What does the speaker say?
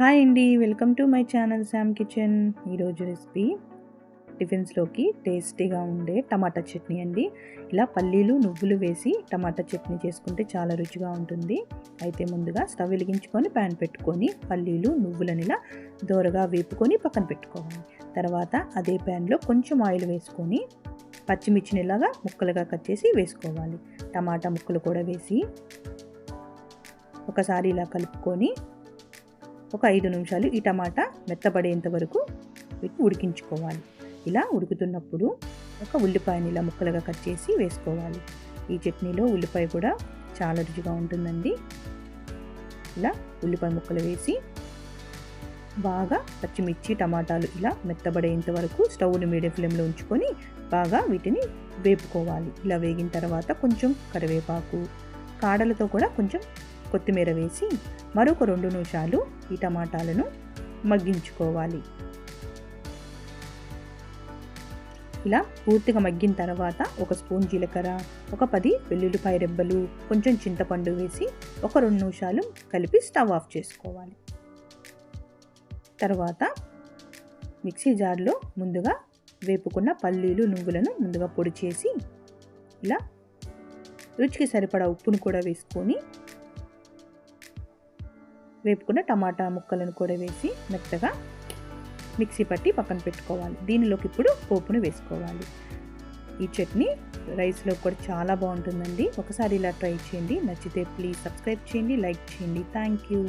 Hi అండి welcome to my channel Sham kitchen. ఈరోజు recipe టిఫిన్స్లోకి టేస్టీగా ఉండే టమాటా చట్నీ అండి. ఇలా పల్లీలు నువ్వులు వేసి టమాటా చట్నీ చేసుకుంటే చాలా రుచిగా ఉంటుంది. అయితే ముందుగా స్టవ్ వెలిగించుకొని ప్యాన్ పెట్టుకొని పల్లీలు నువ్వులను ఇలా దోరగా వేపుకొని పక్కన పెట్టుకోవాలి. తర్వాత అదే ప్యాన్లో కొంచెం ఆయిల్ వేసుకొని పచ్చిమిర్చిని ఇలాగా ముక్కలుగా కట్ చేసి వేసుకోవాలి. టమాటా ముక్కలు కూడా వేసి ఒకసారి ఇలా కలుపుకొని ఒక ఐదు నిమిషాలు ఈ టమాటా మెత్తబడేంత వరకు వీటిని ఉడికించుకోవాలి. ఇలా ఉడుకుతున్నప్పుడు ఒక ఉల్లిపాయని ఇలా ముక్కలుగా కట్ చేసి వేసుకోవాలి. ఈ చట్నీలో ఉల్లిపాయ కూడా చాలా రుచిగా ఉంటుందండి. ఇలా ఉల్లిపాయ ముక్కలు వేసి బాగా పచ్చిమిర్చి టమాటాలు ఇలా మెత్తబడేంత వరకు స్టవ్ని మీడియం ఫ్లేమ్లో ఉంచుకొని బాగా వీటిని వేపుకోవాలి. ఇలా వేగిన తర్వాత కొంచెం కరివేపాకు కాడలతో కూడా కొంచెం కొత్తిమీర వేసి మరొక రెండు నిమిషాలు ఈ టమాటాలను మగ్గించుకోవాలి. ఇలా పూర్తిగా మగ్గిన తర్వాత ఒక స్పూన్ జీలకర్ర ఒక పది వెల్లుల్లిపాయ రెబ్బలు కొంచెం చింతపండు వేసి ఒక రెండు నిమిషాలు కలిపి స్టవ్ ఆఫ్ చేసుకోవాలి. తర్వాత మిక్సీ జార్లో ముందుగా వేపుకున్న పల్లీలు నువ్వులను ముందుగా పొడి చేసి ఇలా రుచికి సరిపడా ఉప్పును కూడా వేసుకొని వేపుకున్న టమాటా ముక్కలను కూడా వేసి మెత్తగా మిక్సీ పట్టి పక్కన పెట్టుకోవాలి. దీనిలోకి ఇప్పుడు పోపును వేసుకోవాలి. ఈ చట్నీ రైస్లో కూడా చాలా బాగుంటుందండి. ఒకసారి ఇలా ట్రై చేయండి. నచ్చితే ప్లీజ్ సబ్స్క్రైబ్ చేయండి లైక్ చేయండి. Thank you.